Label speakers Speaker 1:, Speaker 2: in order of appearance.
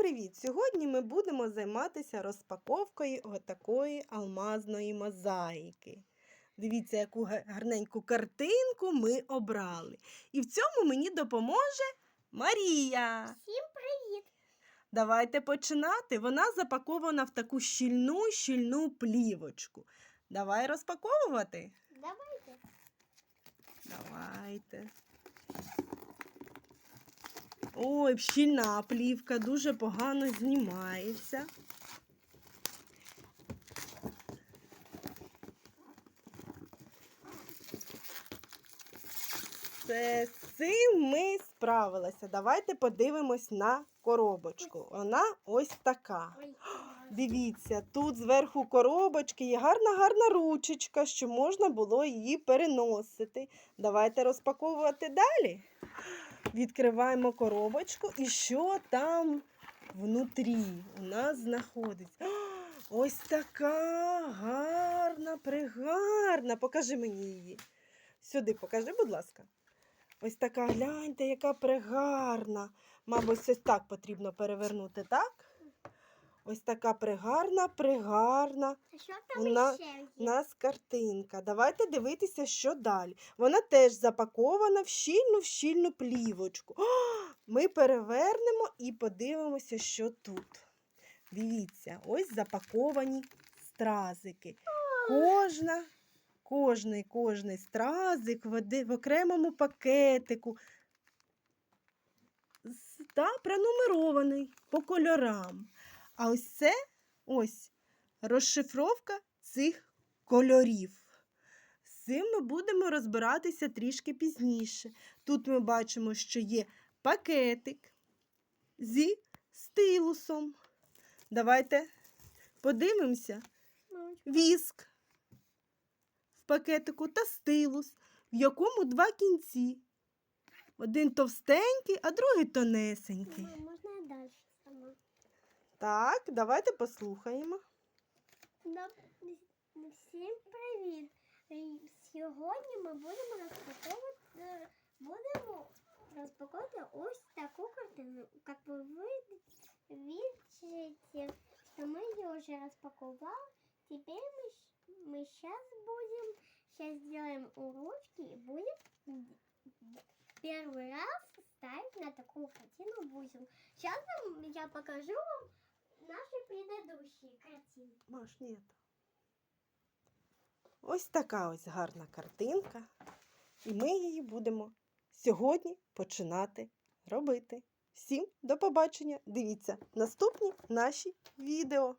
Speaker 1: привіт! Сьогодні ми будемо займатися розпаковкою отакої алмазної мозаїки. Дивіться, яку гарненьку картинку ми обрали. І в цьому мені допоможе Марія.
Speaker 2: Всім привіт!
Speaker 1: Давайте починати. Вона запакована в таку щільну щільну плівочку. Давай розпаковувати.
Speaker 2: Давайте.
Speaker 1: Давайте. Ой, щільна плівка дуже погано знімається. З цим ми справилися. Давайте подивимось на коробочку. Вона ось така. Дивіться, тут зверху коробочки є гарна гарна ручечка, що можна було її переносити. Давайте розпаковувати далі. Відкриваємо коробочку і що там внутрі у нас знаходиться. Ось така гарна, пригарна. Покажи мені її. Сюди покажи, будь ласка. Ось така, гляньте, яка пригарна. Мабуть, ось так потрібно перевернути, так? Ось така пригарна, пригарна
Speaker 2: що там
Speaker 1: Вона-
Speaker 2: ще є?
Speaker 1: у нас картинка. Давайте дивитися, що далі. Вона теж запакована в щільну в щільну плівочку. О, ми перевернемо і подивимося, що тут. Дивіться, ось запаковані стразики. Кожна, кожний, кожний стразик в, оди- в окремому пакетику. З- Та пронумерований по кольорам. А ось це ось розшифровка цих кольорів. З цим ми будемо розбиратися трішки пізніше. Тут ми бачимо, що є пакетик зі стилусом. Давайте подивимося. Віск в пакетику та стилус, в якому два кінці. Один товстенький, а другий тонесенький.
Speaker 2: можна?
Speaker 1: Так, давайте послухаємо.
Speaker 2: Доб- Всім привіт! І Сьогодні ми будемо розпаковувати, е, будемо розпаковувати ось таку картину. Як ви видите, что мы ее уже распаковали. Теперь мы, щ- мы сейчас будем, сейчас сделаем урочки и будем первый раз ставить на такую картину бусину. Сейчас я покажу вам наши предыдущие картинки.
Speaker 1: Маш, ні. Ось така ось гарна картинка. І ми її будемо сьогодні починати робити. Всім до побачення! Дивіться наступні наші відео.